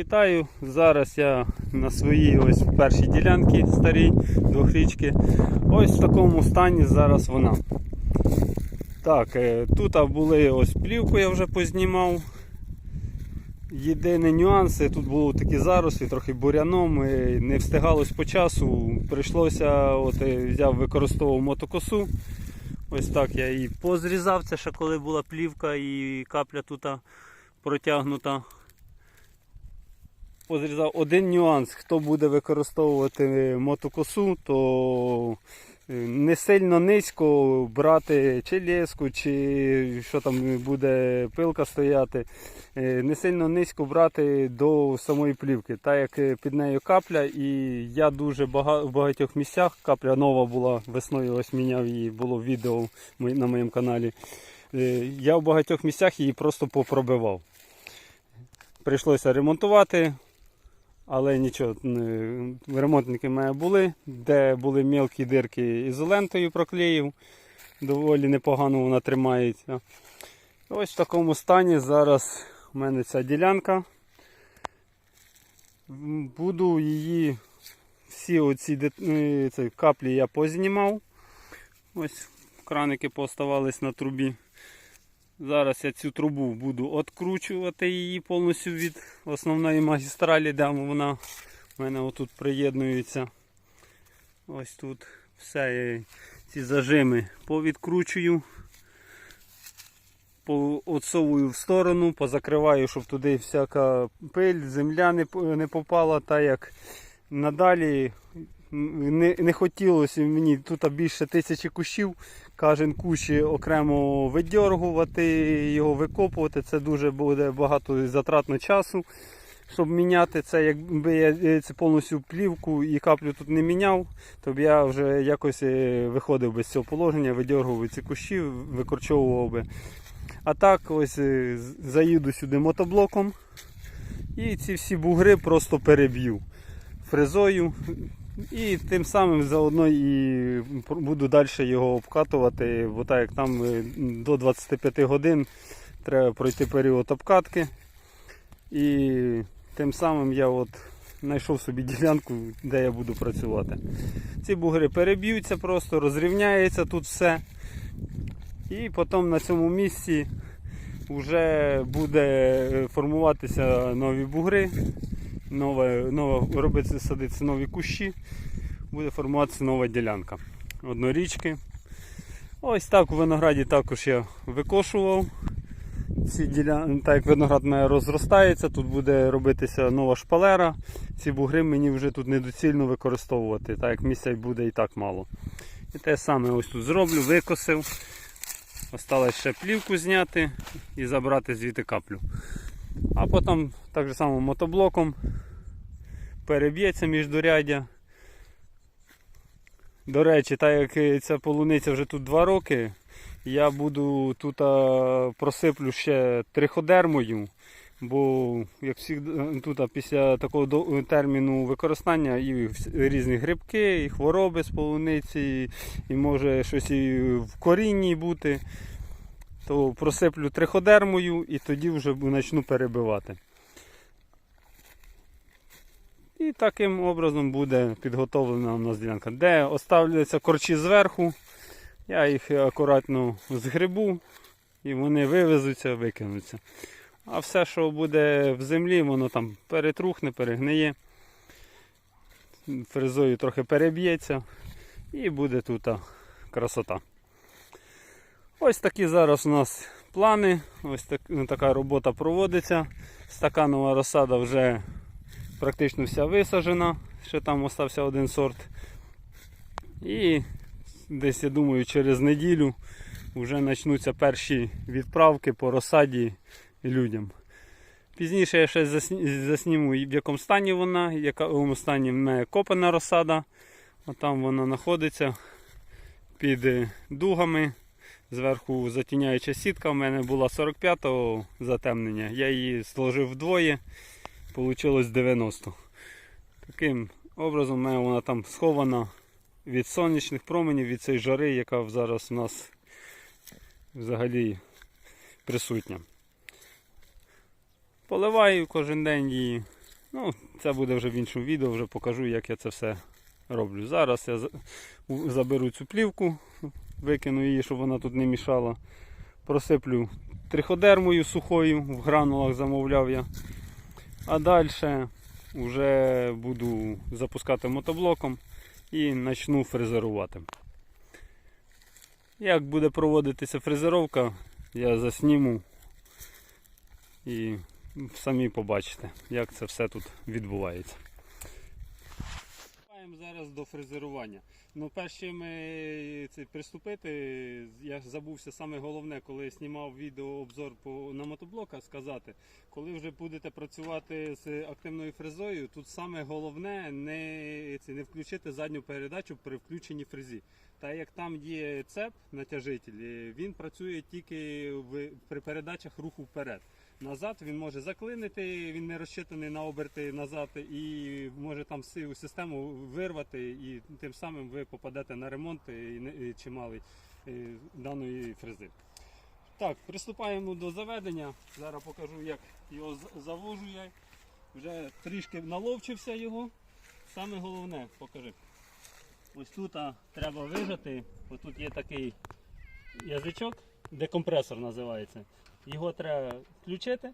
вітаю! Зараз я на своїй ось першій ділянці старій двохрічки. Ось в такому стані зараз вона. Так, е, тут були ось плівку я вже познімав. Єдиний нюанс, е, тут були такі зарослі, трохи буряном, е, не встигалось по часу. Прийшлося, от е, взяв, використовував мотокосу. Ось так я її позрізав. Це ще коли була плівка і капля тут протягнута. Позрізав один нюанс. Хто буде використовувати мотокосу, то е, не сильно низько брати чи леску, чи що там буде пилка стояти. Е, Не сильно низько брати до самої плівки, так як е, під нею капля, і я дуже бага- в багатьох місцях капля нова була весною, ось міняв її, було відео на моєму каналі. Я в багатьох місцях її просто попробивав. Прийшлося ремонтувати, але нічого, ремонтники мене були, де були мілкі дирки ізолентою проклеїв. Доволі непогано вона тримається. Ось в такому стані зараз у мене ця ділянка. Буду її, всі оці е, каплі я познімав. Ось краники поставались на трубі. Зараз я цю трубу буду відкручувати її повністю від основної магістралі, де вона в мене отут приєднується. Ось тут все ці зажими повідкручую, поотсовую в сторону, позакриваю, щоб туди всяка пиль, земля не, попала, так як надалі не, не хотілося мені тут більше тисячі кущів. Кожен кущ окремо видьоргувати, його викопувати. Це дуже буде багато затратно часу, щоб міняти це. Якби я е, це повністю плівку і каплю тут не міняв, то б я вже якось е, виходив без цього положення, видьоргував ці кущі, викорчовував би. А так ось е, заїду сюди мотоблоком і ці всі бугри просто переб'ю фрезою. І тим самим заодно і буду далі його обкатувати, бо так як там е, до 25 годин треба пройти період обкатки. І тим самим я от знайшов собі ділянку, де я буду працювати. Ці бугри переб'ються, просто розрівняється тут все. І потім на цьому місці вже буде е, формуватися нові бугри нова, нова, робиться, садиться нові кущі, буде формуватися нова ділянка однорічки. Ось так у винограді також я викошував. Ці ділян... Так як виноград мене розростається, тут буде робитися нова шпалера. Ці бугри мені вже тут недоцільно використовувати, так як місця буде і так мало. І те саме ось тут зроблю, викосив. Осталось ще плівку зняти і забрати звідти каплю. А потім так же само мотоблоком переб'ється міждуряддя. До речі, так як ця полуниця вже тут 2 роки, я буду тут просиплю ще триходермою, бо як всі, тут після такого терміну використання і різні грибки, і хвороби з полуниці, і може щось і в корінні бути, то просиплю триходермою і тоді вже почну перебивати. І таким образом буде підготовлена у нас ділянка. Де оставляються корчі зверху, я їх акуратно згребу і вони вивезуться, викинуться. А все, що буде в землі, воно там перетрухне, перегниє, фрезою трохи переб'ється і буде тут красота. Ось такі зараз у нас плани. Ось так, така робота проводиться. Стаканова розсада вже практично вся висаджена, ще там остався один сорт. І десь, я думаю, через неділю вже почнуться перші відправки по розсаді людям. Пізніше я ще засні- засніму, в якому стані вона, в якому стані в мене копана розсада. Отам вона знаходиться під е, дугами. Зверху затіняюча сітка. У мене була 45-го затемнення. Я її сложив вдвоє. Получилось 90. Таким образом, у мене вона там схована від сонячних променів, від цієї жари, яка зараз у нас взагалі присутня. Поливаю кожен день її Ну, це буде вже в іншому відео, вже покажу, як я це все роблю. Зараз я заберу цю плівку, викину її, щоб вона тут не мішала. Просиплю триходермою сухою, в гранулах замовляв я. А далі вже буду запускати мотоблоком і почну фрезерувати. Як буде проводитися фрезеровка, я засніму і самі побачите, як це все тут відбувається. Приступаємо зараз до фрезерування. Ну, перш ми це приступити, я забувся саме головне, коли я знімав відеообзор по, на мотоблока, сказати, коли вже будете працювати з активною фрезою, тут саме головне не, це, не включити задню передачу при включенні фрезі. Та як там є цеп натяжитель, він працює тільки в, при передачах руху вперед. Назад він може заклинити, він не розчитаний на оберти назад і може там всю систему вирвати, і тим самим ви попадете на ремонт і, чималий е, даної фрези. Так, приступаємо до заведення. Зараз покажу, як його завожу я. Вже трішки наловчився його. Саме головне, покажи. Ось тут а, треба вижати. Ось тут є такий язичок, декомпресор називається. Його треба включити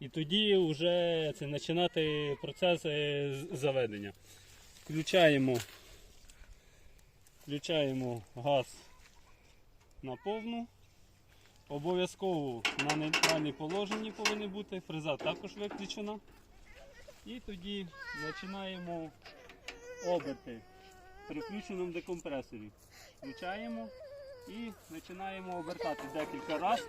і тоді вже це починати процес е, заведення. Включаємо, включаємо газ на повну. Обов'язково на нейтральній положенні повинні бути. Фреза також виключена. І тоді починаємо оберти при включеному декомпресорі. Включаємо і починаємо обертати декілька разів.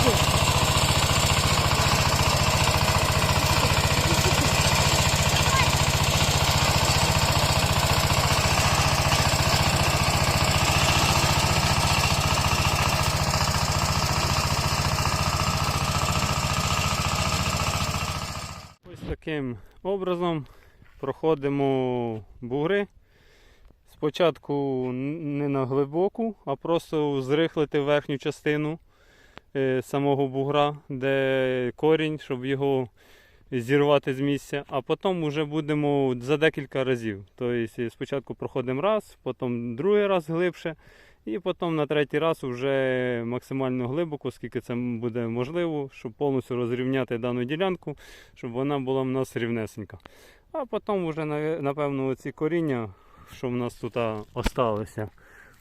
Ось таким образом проходимо бугри. Спочатку не на глибоку, а просто зрихлити верхню частину самого бугра, де корінь, щоб його зірвати з місця, а потім вже будемо за декілька разів. Тобто спочатку проходимо раз, потім другий раз глибше, і потім на третій раз вже максимально глибоко, скільки це буде можливо, щоб повністю розрівняти дану ділянку, щоб вона була в нас рівнесенька. А потім вже, напевно, оці коріння, що в нас тут осталося,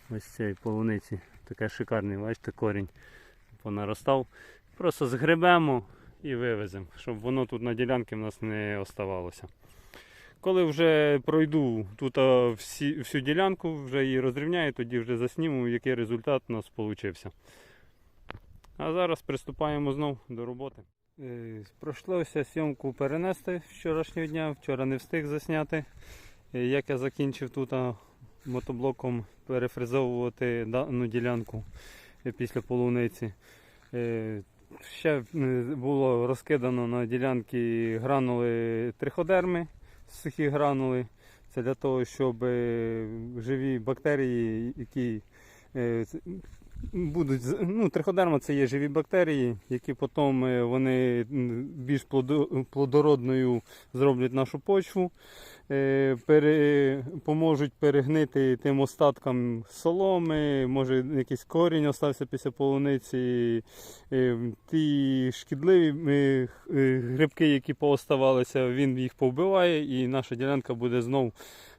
ось цієї полуниці, таке шикарний, бачите, корінь понаростав. Просто згребемо і вивеземо, щоб воно тут на ділянці в нас не оставалося. Коли вже пройду тут всі, всю ділянку, вже її розрівняю, тоді вже засніму, який результат у нас вийшов. А зараз приступаємо знов до роботи. Е, Пройшлося зйомку перенести вчорашнього дня, вчора не встиг засняти. Е, Як я закінчив тут мотоблоком перефрезовувати дану ділянку після полуниці. Е, Ще е, було розкидано на ділянки гранули триходерми, сухі гранули. Це для того, щоб е, живі бактерії, які е, будуть ну, триходерма це є живі бактерії, які потім е, вони більш плодородною зроблять нашу почву, е, пере, поможуть перегнити тим остаткам соломи, може якийсь корінь остався після полуниці. Е, Ті шкідливі грибки, які пооставалися, він їх повбиває і наша ділянка буде знов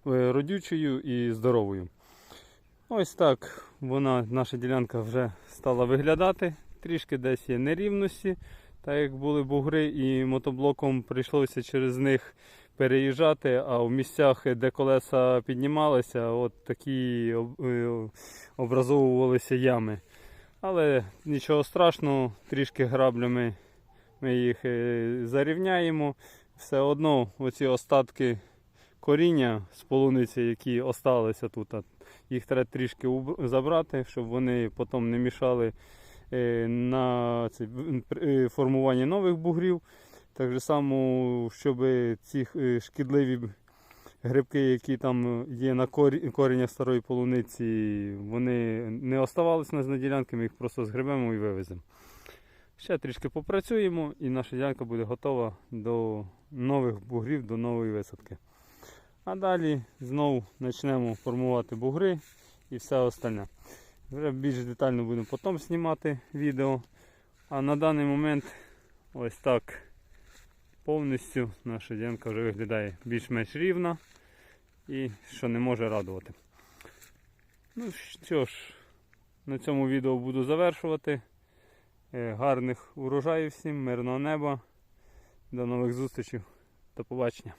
е, родючою і здоровою. Ось так вона, наша ділянка вже стала виглядати. Трішки десь є нерівності, так як були бугри, і мотоблоком прийшлося через них переїжджати, а в місцях, де колеса піднімалися, от такі е, образовувалися ями. Але нічого страшного, трішки граблями ми їх е, зарівняємо. Все одно оці остатки коріння з полуниці, які осталися тут, їх треба трішки забрати, щоб вони потім не мішали е, на е, формуванні нових бугрів. Так само, щоб ці е, шкідливі грибки, які там є на корі- коренях старої полуниці, вони не оставалися на ділянці, ми їх просто згребемо і вивеземо. Ще трішки попрацюємо і наша ділянка буде готова до нових бугрів, до нової висадки. А далі знову почнемо формувати бугри і все остальне. Вже більш детально будемо потім знімати відео. А на даний момент ось так повністю наша ділянка вже виглядає більш-менш рівна і що не може радувати. Ну що ж, на цьому відео буду завершувати. Е, Гарних урожаїв всім, мирного неба. До нових зустрічей. До побачення.